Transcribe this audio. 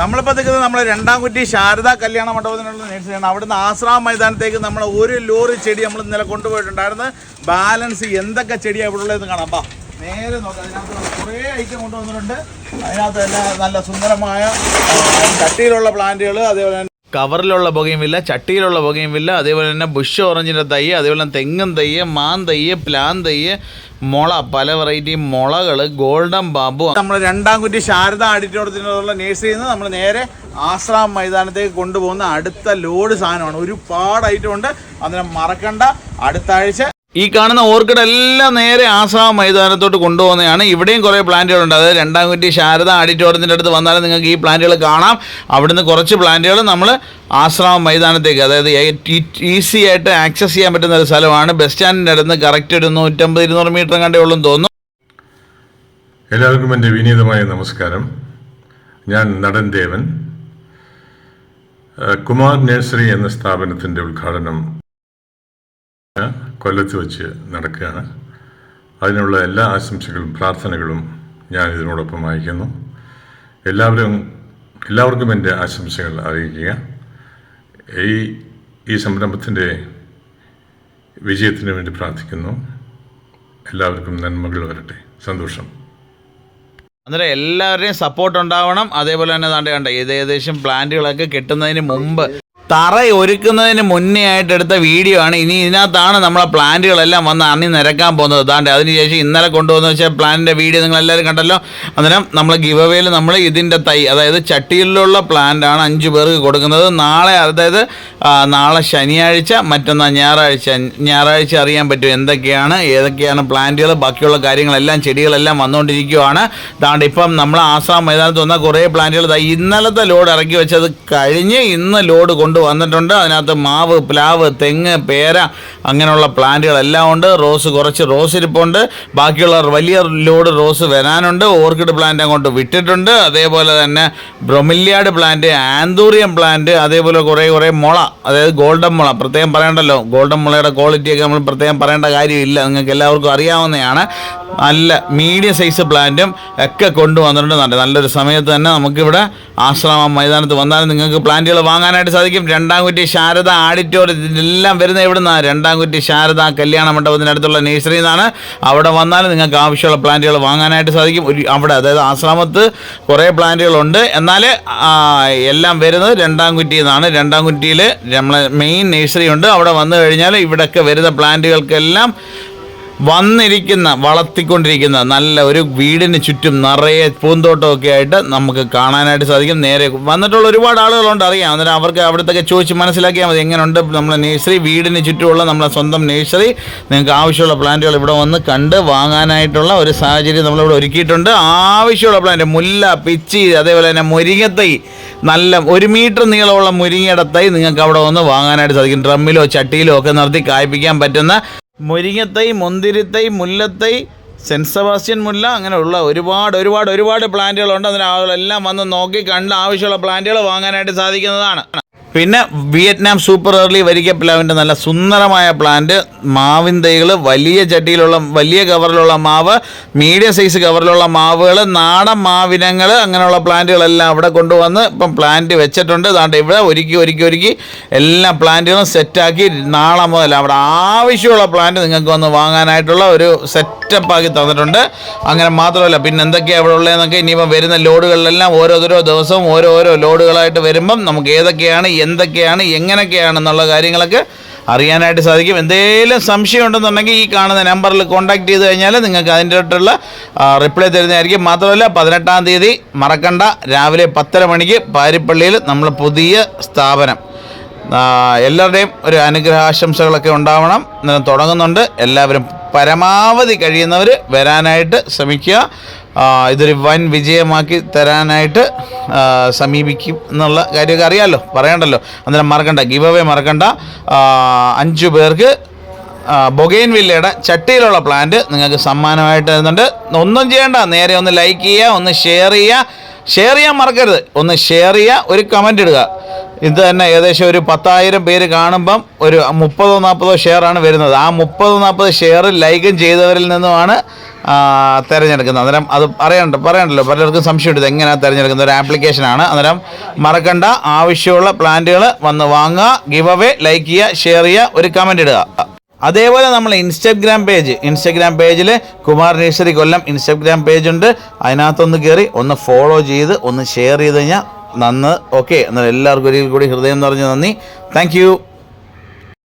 നമ്മളിപ്പോൾ നിൽക്കുന്നത് നമ്മൾ രണ്ടാം കുറ്റി ശാരദ കല്യാണ മണ്ഡപത്തിനുള്ള നേഴ്സറിയാണ് അവിടുന്ന് ആശ്രാം മൈതാനത്തേക്ക് നമ്മൾ ഒരു ലോറി ചെടി നമ്മൾ ഇന്നലെ കൊണ്ടുപോയിട്ടുണ്ടായിരുന്നു. ബാലൻസ് എന്തൊക്കെ ചെടിയാണ് ഇവിടെ ഉള്ളതെന്ന് കാണാം. അപ്പം നേരെ നോക്കാം അതിനകത്ത് കുറേ ഐറ്റം കൊണ്ടുവന്നിട്ടുണ്ട്. അതിനകത്ത് എല്ലാം നല്ല സുന്ദരമായ കട്ടിയിലുള്ള പ്ലാന്റുകൾ അതേപോലെ തന്നെ പുകയും ഇല്ല ചട്ടിയിലുള്ള പുകയും ഇല്ല അതേപോലെ തന്നെ ബുഷ് ഓറഞ്ചിന്റെ തൈ അതേപോലെ തന്നെ തെങ്ങും തയ്യ് മാൻ തയ്യ് പ്ലാൻ തയ്യ് മുള പല വെറൈറ്റി മുളകൾ ഗോൾഡൻ ബാബു നമ്മൾ രണ്ടാം കുറ്റി ശാരദ ആഡിറ്റോറിയത്തിനുള്ള നേഴ്സറിയിൽ നിന്ന് നമ്മൾ നേരെ ആശ്രാം മൈതാനത്തേക്ക് കൊണ്ടുപോകുന്ന അടുത്ത ലോഡ് സാധനമാണ്. ഒരുപാട് ഐറ്റം ഉണ്ട്. അതിനെ മറക്കണ്ട. അടുത്ത ആഴ്ച ഈ കാണുന്ന ഓർക്കിഡ് എല്ലാം നേരെ ആസാം മൈതാനത്തോട്ട് കൊണ്ടുപോകുന്നതാണ്. ഇവിടെയും കുറേ പ്ലാന്റുകളുണ്ട്. അതായത് രണ്ടാം കുറ്റി ശാരദ ആഡിറ്റോറിയത്തിന്റെ അടുത്ത് വന്നാലും നിങ്ങൾക്ക് ഈ പ്ലാന്റുകൾ കാണാം. അവിടുന്ന് കുറച്ച് പ്ലാന്റുകൾ നമ്മൾ ആശ്രാമം മൈതാനത്തേക്ക് അതായത് ഈസി ആയിട്ട് ആക്സസ് ചെയ്യാൻ പറ്റുന്ന ഒരു സ്ഥലമാണ്. ബസ് സ്റ്റാൻഡിന്റെ അടുത്ത് കറക്റ്റ് ഒരു നൂറ്റമ്പത് ഇരുന്നൂറ് മീറ്റർ കണ്ടേ ഉള്ളൂ തോന്നുന്നു. എല്ലാവർക്കും എന്റെ വിനീതമായ നമസ്കാരം. ഞാൻ നടൻ ദേവൻ. കുമാർ നഴ്സറി എന്ന സ്ഥാപനത്തിന്റെ ഉദ്ഘാടനം കൊല്ലത്ത് വെച്ച് നടക്കുകയാണ്. അതിനുള്ള എല്ലാ ആശംസകളും പ്രാർത്ഥനകളും ഞാൻ ഇതിനോടൊപ്പം അയക്കുന്നു. എല്ലാവരും എല്ലാവർക്കും എന്റെ ആശംസകൾ അറിയിക്കുക. ഈ ഈ സംരംഭത്തിന്റെ വിജയത്തിന് വേണ്ടി പ്രാർത്ഥിക്കുന്നു. എല്ലാവർക്കും നന്മകൾ വരട്ടെ. സന്തോഷം. അന്നേരം എല്ലാവരുടെയും സപ്പോർട്ട് ഉണ്ടാവണം. അതേപോലെ തന്നെ താണ്ട് കണ്ട ഇത് ഏകദേശം പ്ലാന്റുകളൊക്കെ കിട്ടുന്നതിന് മുമ്പ് തറ ഒരുക്കുന്നതിന് മുന്നേ ആയിട്ട് എടുത്ത വീഡിയോ ആണ്. ഇനി ഇതിനകത്താണ് നമ്മളെ പ്ലാന്റുകളെല്ലാം വന്ന് അണി നിരക്കാൻ പോകുന്നത്. താണ്ട് അതിനുശേഷം ഇന്നലെ കൊണ്ടുവന്ന വെച്ചാൽ പ്ലാന്റിന്റെ വീഡിയോ നിങ്ങൾ എല്ലാവരും കണ്ടല്ലോ. അന്നേരം നമ്മൾ ഗിവ് അവേയിൽ നമ്മൾ ഇതിന്റെ തൈ അതായത് ചട്ടിയിലുള്ള പ്ലാന്റ് ആണ് അഞ്ച് പേർക്ക് കൊടുക്കുന്നത്. നാളെ അതായത് നാളെ ശനിയാഴ്ച മറ്റന്നാൾ ഞായറാഴ്ച ഞായറാഴ്ച അറിയാൻ പറ്റും എന്തൊക്കെയാണ് ഏതൊക്കെയാണ് പ്ലാന്റുകൾ ബാക്കിയുള്ള കാര്യങ്ങളെല്ലാം ചെടികളെല്ലാം വന്നുകൊണ്ടിരിക്കുകയാണ് ദാണ്ട് ഇപ്പം നമ്മൾ ആസാം മൈതാനത്ത് വന്ന കുറേ പ്ലാന്റുകൾ ഇന്നലത്തെ ലോഡ് ഇറക്കി വെച്ചത് കഴിഞ്ഞ് ഇന്ന് ലോഡ് കൊണ്ടുവന്നിട്ടുണ്ട് അതിനകത്ത് മാവ് പ്ലാവ് തെങ്ങ് പേര അങ്ങനെയുള്ള പ്ലാന്റുകളെല്ലാം ഉണ്ട്. റോസ് കുറച്ച് റോസ് ഇരിപ്പുണ്ട്. ബാക്കിയുള്ള വലിയ ലോഡ് റോസ് വരാനുണ്ട്. ഓർക്കിഡ് പ്ലാന്റ് അങ്ങോട്ട് വിട്ടിട്ടുണ്ട്. അതേപോലെ തന്നെ ബ്രൊമില്യാഡ് പ്ലാന്റ് ആന്തൂറിയം പ്ലാന്റ് അതേപോലെ കുറേ കുറേ മുള അതായത് ഗോൾഡൻ മുള. പ്രത്യേകം പറയണ്ടല്ലോ ഗോൾഡൻ മുളയുടെ ക്വാളിറ്റിയൊക്കെ നമ്മൾ പ്രത്യേകം പറയേണ്ട കാര്യമില്ല. നിങ്ങൾക്ക് എല്ലാവർക്കും അറിയാവുന്നതാണ്. നല്ല മീഡിയം സൈസ് പ്ലാന്റും ഒക്കെ കൊണ്ടുവന്നിട്ടുണ്ട്. നല്ല നല്ലൊരു സമയത്ത് തന്നെ നമുക്കിവിടെ ആശ്രമം മൈതാനത്ത് വന്നാലും നിങ്ങൾക്ക് പ്ലാന്റുകൾ വാങ്ങാനായിട്ട് സാധിക്കും. രണ്ടാം കുറ്റി ശാരദ ആഡിറ്റോറിയം എല്ലാം വരുന്നത് എവിടെ നിന്നാണ് രണ്ടാംകുറ്റി ശാരദ കല്യാണ മണ്ഡപത്തിനടുത്തുള്ള നേഴ്സറിയിൽ നിന്നാണ് അവിടെ വന്നാൽ നിങ്ങൾക്ക് ആവശ്യമുള്ള പ്ലാന്റുകൾ വാങ്ങാനായിട്ട് സാധിക്കും. ഒരു അവിടെ അതായത് ആശ്രമത്ത് കുറേ പ്ലാന്റുകളുണ്ട്. എന്നാൽ എല്ലാം വരുന്നത് രണ്ടാംകുറ്റിയിൽ നിന്നാണ് രണ്ടാംകുറ്റിയിൽ നമ്മളെ മെയിൻ നേഴ്സറി ഉണ്ട്. അവിടെ വന്നു കഴിഞ്ഞാൽ ഇവിടെയൊക്കെ വരുന്ന പ്ലാന്റുകൾക്കെല്ലാം വന്നിരിക്കുന്ന വളർത്തിക്കൊണ്ടിരിക്കുന്ന നല്ല ഒരു വീടിന് ചുറ്റും നിറയെ പൂന്തോട്ടമൊക്കെ ആയിട്ട് നമുക്ക് കാണാനായിട്ട് സാധിക്കും. നേരെ വന്നിട്ടുള്ള ഒരുപാട് ആളുകളുണ്ട് അറിയാം. അന്നേരം അവർക്ക് അവിടത്തൊക്കെ ചോദിച്ച് മനസ്സിലാക്കിയാൽ മതി എങ്ങനെയുണ്ട് നമ്മുടെ നേഴ്സറി വീടിന് ചുറ്റുമുള്ള നമ്മുടെ സ്വന്തം നേഴ്സറി നിങ്ങൾക്ക് ആവശ്യമുള്ള പ്ലാന്റുകൾ ഇവിടെ വന്ന് കണ്ട് വാങ്ങാനായിട്ടുള്ള ഒരു സാഹചര്യം നമ്മളിവിടെ ഒരുക്കിയിട്ടുണ്ട്. ആവശ്യമുള്ള പ്ലാന്റ് മുല്ല പിച്ചി അതേപോലെ തന്നെ മുരിങ്ങത്തൈ. നല്ല ഒരു മീറ്റർ നീളമുള്ള മുരിങ്ങയുടെ തൈ നിങ്ങൾക്ക് അവിടെ വന്ന് വാങ്ങാനായിട്ട് സാധിക്കും. ഡ്രമ്മിലോ ചട്ടിയിലോ ഒക്കെ നിർത്തി കായ്പിക്കാൻ പറ്റുന്ന മുരിങ്ങത്തൈ മുന്തിരിത്തൈ മുല്ലത്തൈ സെന്റ് സെബാസ്റ്റ്യൻ മുല്ല അങ്ങനെയുള്ള ഒരുപാട് ഒരുപാട് ഒരുപാട് പ്ലാന്റുകളുണ്ട് അതിന് ആളുകളെല്ലാം വന്ന് നോക്കി കണ്ട് ആവശ്യമുള്ള പ്ലാന്റുകൾ വാങ്ങാനായിട്ട് സാധിക്കുന്നതാണ്. പിന്നെ വിയറ്റ്നാം സൂപ്പർ ഏർലി വരിക്കപ്പിലാവിന്റെ നല്ല സുന്ദരമായ പ്ലാന്റ്. മാവിൻ തൈകൾ വലിയ ചട്ടിയിലുള്ള വലിയ കവറിലുള്ള മാവ് മീഡിയം സൈസ് കവറിലുള്ള മാവുകൾ നാടൻ മാവിനങ്ങൾ അങ്ങനെയുള്ള പ്ലാന്റുകളെല്ലാം അവിടെ കൊണ്ടുവന്ന് ഇപ്പം പ്ലാന്റ് വെച്ചിട്ടുണ്ട്. അതുകൊണ്ട് ഇവിടെ ഒരുക്കി ഒരുക്കി ഒരുക്കി എല്ലാ പ്ലാന്റുകളും സെറ്റാക്കി നാളെ മുതൽ അവിടെ ആവശ്യമുള്ള പ്ലാന്റ് നിങ്ങൾക്ക് വന്ന് വാങ്ങാനായിട്ടുള്ള ഒരു സെറ്റപ്പ് ആക്കി തന്നിട്ടുണ്ട്. അങ്ങനെ മാത്രമല്ല പിന്നെ എന്തൊക്കെയാണ് അവിടെ ഉള്ളതെന്നൊക്കെ ഇനിയിപ്പം വരുന്ന ലോഡുകളിലെല്ലാം ഓരോരോ ദിവസവും ഓരോരോ ലോഡുകളായിട്ട് വരുമ്പം നമുക്ക് ഏതൊക്കെയാണ് എന്തൊക്കെയാണ് എങ്ങനെയൊക്കെയാണെന്നുള്ള കാര്യങ്ങളൊക്കെ അറിയാനായിട്ട് സാധിക്കും. എന്തെങ്കിലും സംശയം ഉണ്ടെന്നുണ്ടെങ്കിൽ ഈ കാണുന്ന നമ്പറിൽ കോൺടാക്ട് ചെയ്ത് കഴിഞ്ഞാൽ നിങ്ങൾക്ക് അതിന്റെ അടുത്തുള്ള റിപ്ലൈ തരുന്നതായിരിക്കും. മാത്രമല്ല പതിനെട്ടാം തീയതി മറക്കണ്ട. രാവിലെ പത്തര മണിക്ക് പാരിപ്പള്ളിയിൽ നമ്മൾ പുതിയ സ്ഥാപനം. എല്ലാവരുടെയും ഒരു അനുഗ്രഹാശംസകളൊക്കെ ഉണ്ടാവണം. തുടങ്ങുന്നുണ്ട്. എല്ലാവരും പരമാവധി കഴിയുന്നവർ വരാനായിട്ട് ശ്രമിക്കുക. ഇതൊരു വൻ വിജയമാക്കി തരാനായിട്ട് സമീപിക്കും എന്നുള്ള കാര്യമൊക്കെ അറിയാമല്ലോ പറയണ്ടല്ലോ. അന്നേരം മറക്കണ്ട ഗിവ് അവേ മറക്കണ്ട. അഞ്ചു പേർക്ക് ബൊഗൈൻ വില്ലയുടെ ചട്ടിയിലുള്ള പ്ലാന്റ് നിങ്ങൾക്ക് സമ്മാനമായിട്ട് തരുന്നുണ്ട്. ഒന്നും ചെയ്യേണ്ട നേരെ ഒന്ന് ലൈക്ക് ചെയ്യുക ഒന്ന് ഷെയർ ചെയ്യുക. ഷെയർ ചെയ്യാൻ മറക്കരുത് ഒന്ന് ഷെയർ ചെയ്യുക ഒരു കമന്റ് ഇടുക. ഇത് തന്നെ ഏകദേശം ഒരു പത്തായിരം പേര് കാണുമ്പം ഒരു മുപ്പതോ നാൽപ്പതോ ഷെയറാണ് വരുന്നത്. ആ മുപ്പതോ നാൽപ്പത് ഷെയർ ലൈക്കും ചെയ്തവരിൽ നിന്നുമാണ് തിരഞ്ഞെടുക്കുന്നത്. അന്നേരം അത് പറയണ്ട പറയണ്ടല്ലോ. പലർക്കും സംശയമുണ്ട് എങ്ങനെയാണ് തിരഞ്ഞെടുക്കുന്നത്. ഒരു ആപ്ലിക്കേഷനാണ് അന്നേരം മറക്കണ്ട. ആവശ്യമുള്ള പ്ലാന്റുകൾ വന്ന് വാങ്ങുക ഗിവ് അവേ ലൈക്ക് ചെയ്യുക ഷെയർ ചെയ്യുക ഒരു കമന്റ് ഇടുക. അതേപോലെ നമ്മൾ ഇൻസ്റ്റഗ്രാം പേജ് ഇൻസ്റ്റഗ്രാം പേജിൽ Kumar nursery Kollam Instagram page ഉണ്ട്. അതിനകത്തൊന്ന് കയറി ഒന്ന് ഫോളോ ചെയ്ത് ഒന്ന് ഷെയർ ചെയ്ത് കഴിഞ്ഞാൽ നന്ന്. ഓക്കെ എന്നാൽ എല്ലാവർക്കും ഒരിക്കൽ കൂടി ഹൃദയം നിറഞ്ഞ നന്ദി. താങ്ക്